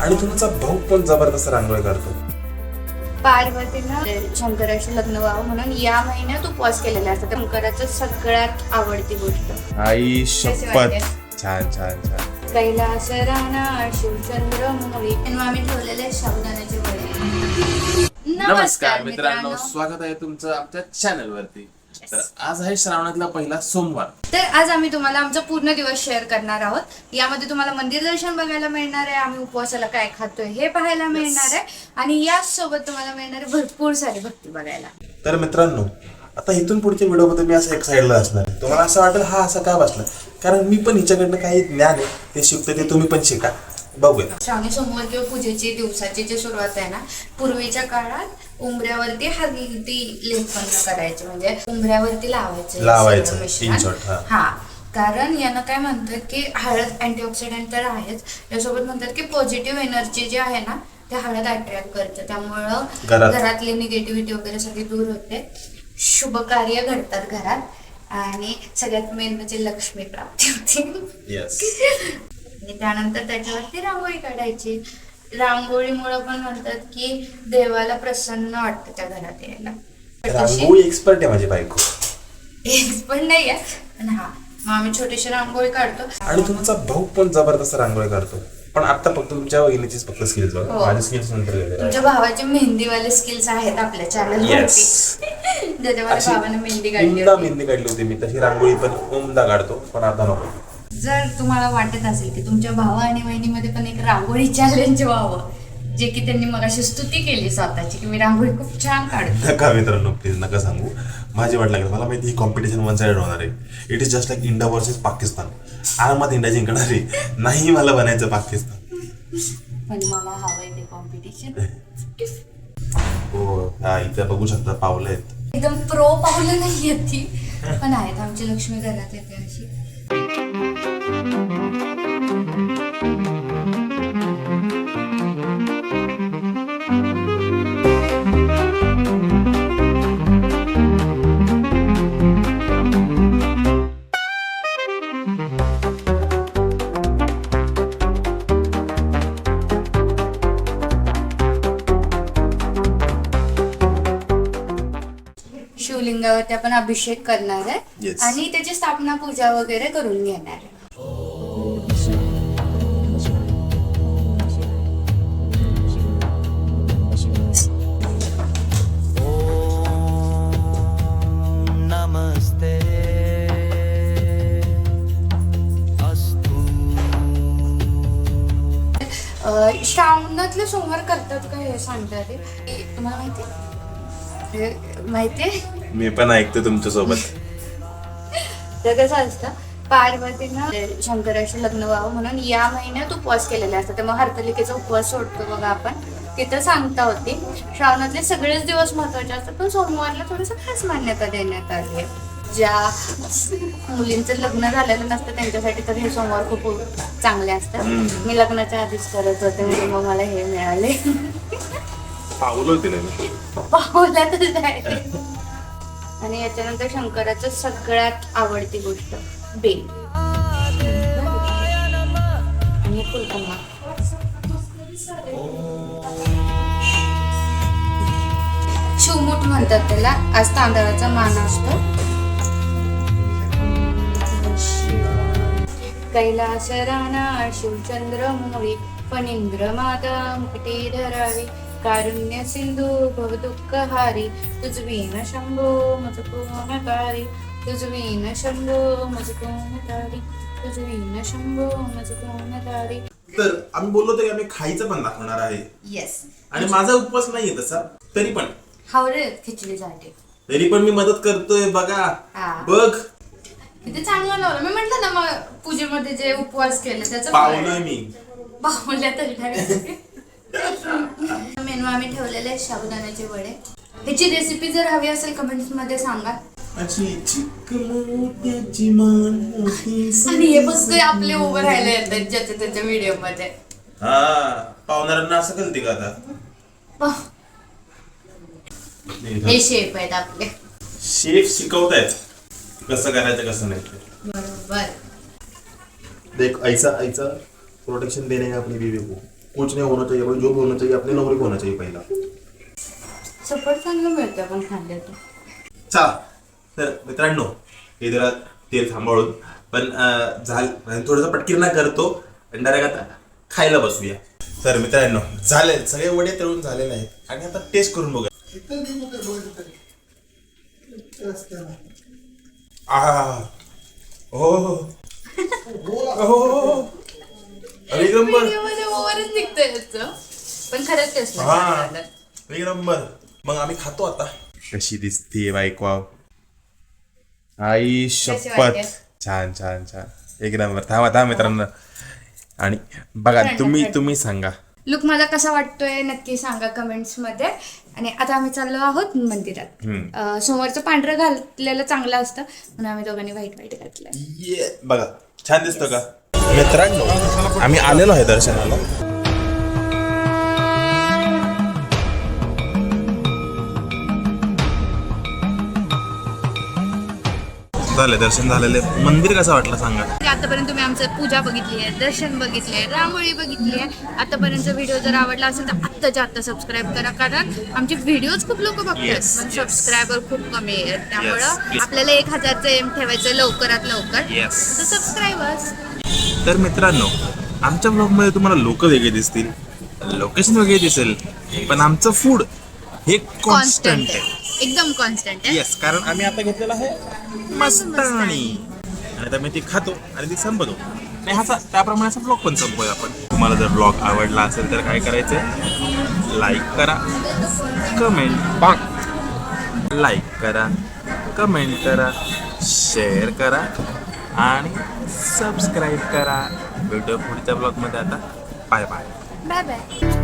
आणि तुमचा भाऊ पण जबरदस्त रांगोळी काढतो. पार्वतीनं शंकराशी लग्न व्हावं म्हणून या महिन्यात उपवास केलेला असतात शंकराचं सगळ्यात आवडती गोष्ट. आई? शपथ. छान छान छान. कैलास राणा शिवचंद्र मोरी आम्ही ठेवलेले वडे. नमस्कार मित्रांनो. स्वागत आहे तुमचं आमच्या चॅनल वरती. तर आज आहे श्रावणातला पहिला सोमवार. तर आज आम्ही तुम्हाला आमचा पूर्ण दिवस शेअर करणार आहोत. यामध्ये तुम्हाला मंदिर दर्शन बघायला मिळणार आहे आम्ही उपवासाला काय खातोय हे पाहायला मिळणार आहे. आणि याच सोबत तुम्हाला मिळणार आहे भरपूर सारी भक्ती बघायला. तर मित्रांनो आता इथून पुढच्या व्हिडिओमध्ये मी असं एक्साइडला असणार. तुम्हाला असं वाटेल हा असं का बसला? कारण मी पण हिच्याकडनं काही ज्ञान आहे ते शिकतो ते तुम्ही पण शिका. बघूया. श्रावणी सोमवार किंवा पूजेची दिवसाची जी सुरुवात आहे ना पूर्वीच्या काळात उंबऱ्यावरती हळदी लेपन करायचे म्हणजे उंबऱ्यावरती लावायचे लावायचं, मिश्रण. हा. हा. कारण यानं काय म्हणतात की हळद अँटीऑक्सिडंट तर आहेच. त्यासोबत म्हणतात की पॉझिटिव्ह एनर्जी जी आहे ना ते हळद अट्रॅक्ट करते. त्यामुळं घरात. घरातली निगेटिव्हिटी वगैरे सगळी दूर होते. शुभ कार्य घडतात घरात. आणि सगळ्यात मेन म्हणजे लक्ष्मी प्राप्ती होती. येस आणि त्यानंतर त्याच्यावरती रांगोळी काढायची. रांगोळीमुळे पण म्हणतात की देवाला प्रसन्न वाटतं त्या घरात यायला. रांगोळी एक्सपर्ट आहे माझी बायको. एक पण नाही आहे पण हा मग आम्ही छोटीशी रांगोळी काढतो. आणि तुमचा भाऊ पण जबरदस्त रांगोळी काढतो. पण आता फक्त तुमच्या वहिनीचीच फक्त स्किल्स बघा. हो. माझे स्किल्स नंतर तुमच्या भावाचे मेहंदीवाले स्किल्स आहेत आपल्या चॅनल ज्याच्यामध्ये भावाने मेहंदी काढली उमदा मेहंदी काढली होती मी. तशी रांगोळी पण उमदा काढतो. पण आता नको. जर तुम्हाला वाटत असेल की तुमच्या भावा आणि बहिणीमध्ये पण एक रांगोळी चॅलेंज व्हावं जे की त्यांनी मगाशी स्तुती केली स्वतःची की मी रांगोळी खूप छान काढतो. नका मित्रांनो प्लीज नका सांगू. माझी वाट लागेल. मला माहिती ही कॉम्पिटिशन वन साइड होणार आहे. It is just like India versus Pakistan आरामात इंडिया जिंकणार आहे. नाही मला बनायचं पाकिस्तान. पण मला हवंय ते कॉम्पिटिशन हो हा इथं बघू शकता पावलं आहेत. एकदम प्रो पावलं नाही ती. पण आहेत आमची लक्ष्मी घरात येते अशी शिवलिंगावरती आपण अभिषेक करणार आहे. Yes. आणि त्याची स्थापना पूजा वगैरे करून घेणार आहे. नमस्ते। अस्तु। अं, श्रावणातले सोमवार करतात का हे सांगतात ते तुम्हाला माहिती माहितीये मी पण ऐकतो तुमच्यासोबत तर कसं असतं पार्वतीनं शंकराशी लग्न व्हावं म्हणून या महिन्यात उपवास केलेले असतात त्यामुळे हरतालिकेचा उपवास सोडतो बघा आपण. तिथं सांगता होती. श्रावणातले सगळेच दिवस महत्त्वाचे असतात पण सोमवारला थोडंसं खास मान्यता देण्यात आली आहे. ज्या मुलींचं लग्न झालेलं नसतं त्यांच्यासाठी तर हे सोमवार खूप चांगले असतात. मी लग्नाच्या आधीच करत होते म्हणजे मग मला हे मिळाले. पावलं होती ना? मी पाहुल्यातच जायचे. आणि याच्यानंतर शंकराचं सगळ्यात आवडती गोष्ट बेल. आणि फुलकम्मा शिवमुठ म्हणतात त्याला. आज तांदळाचा मान असतो. कैलास राणा शिवचंद्र मोरी फणींद्र माता मुकटी धरावी. कारुण्य सिंधू भवदुःख हारी। तुझवीन शंभो मज तारी तुझवीन शंभो मज तारी तुझवीन शंभो मज कोण तारी तर आम्ही बोललो होतो की आम्ही खायचं पण दाखवणार आहे. येस आणि माझा उपवास नाहीये तसा तरी पण. हावरे खिचडीसाठी तरी पण मी मदत करतोय बघा. हा. बघ. किती चांगलं लावलं. मी म्हंटल ना मग पूजेमध्ये जे उपवास केले त्याचं पावलं मी. पाहुल्या तरी मेनू आम्ही ठेवलेले आहेत साबुदाण्याचे वडे. ह्याची रेसिपी जर हवी असेल कमेंट्समध्ये सांगा. आणि हे बघतोय आपले उभं राहिले येतात ज्याच्या त्याच्या व्हिडिओमध्ये. हा पाहुणाऱ्यांना असं कळते का आता? हे शेप आहेत आपले. शेफ शिकवतायत. कसं करायचं कसं नाही. ते. बरोबर. देख ऐसा ऐसा प्रोटेक्शन देने का अपनी बीवी को. कुछ नहीं होना चाहिए भाई जो भी होना चाहिए अपने नौकरी को होना चाहिए पहिला. सपोर्ट चांगलं मिळतं आपण खाल्लं तर चला तर मित्रांनो हे जरा तेल सांभाळून पण अं, झाल थोडंसं पटकिरना करतो आणि डायरेक्ट आता खायला बसूया. तर मित्रांनो झाले सगळे वडे तळून झालेले आहेत आणि आता टेस्ट करून बघूया. आ हो हो अरे एक नंबर ओव्हरच निघतंय. पण खरंच टेस्ट हा. एक नंबर. मग आम्ही खातो आता. कशी दिसते बायको आई शपथ वाटते? छान छान छान. एक नंबर. थांबा थांबा मित्रांनो. आणि बघा तुम्ही. तुम्ही सांगा. लुक माझा कसा वाटतोय नक्की सांगा कमेंट्समध्ये आणि आता आम्ही चाललो आहोत मंदिरात. अं, समोरचं पांढरं घातलेलं चांगलं असतं म्हणून आम्ही दोघांनी व्हाईट व्हाईट घातलं ये बघा. छान दिसतो का? मित्रांनो आम्ही आलेलो आहे दर्शनाला. झाले दर्शन झालेले. मंदिर कसं वाटलं सांगा? आतापर्यंत तुम्ही आमचं पूजा बघितली आहे दर्शन बघितले आहे रांगोळी बघितली आहे. आतापर्यंत व्हिडिओ जर आवडला असेल तर आत्ताच्या आत्ता सबस्क्राईब करा कारण आमचे व्हिडिओज खूप लोक बघतात. Yes, पण yes. सबस्क्रायबर खूप कमी आहेत. Yes, त्यामुळं please. आपल्याला एक हजारचं एम ठेवायचं लवकरात लवकर. Yes. तर सबस्क्राईबर्स तर मित्रांनो आमच्या ब्लॉगमध्ये तुम्हाला लोक वेगळे दिसतील. लोकेशन वेगळे दिसेल. पण आमचं फूड हे कॉन्स्टंट आहे. आहे. एकदम कॉन्स्टंट आहे. येस कारण आम्ही आता घेतलेलं आहे मस्तानी. आणि आता मी ती खातो आणि ती संपतो. आणि हाचा त्याप्रमाणे असा ब्लॉग पण संपवूया आपण. तुम्हाला जर ब्लॉग आवडला असेल तर काय करायचं लाईक करा कमेंट लाईक करा कमेंट करा शेअर करा आणि सबस्क्राईब करा. भेटूया पुढच्या ब्लॉगमध्ये आता. Bye bye bye bye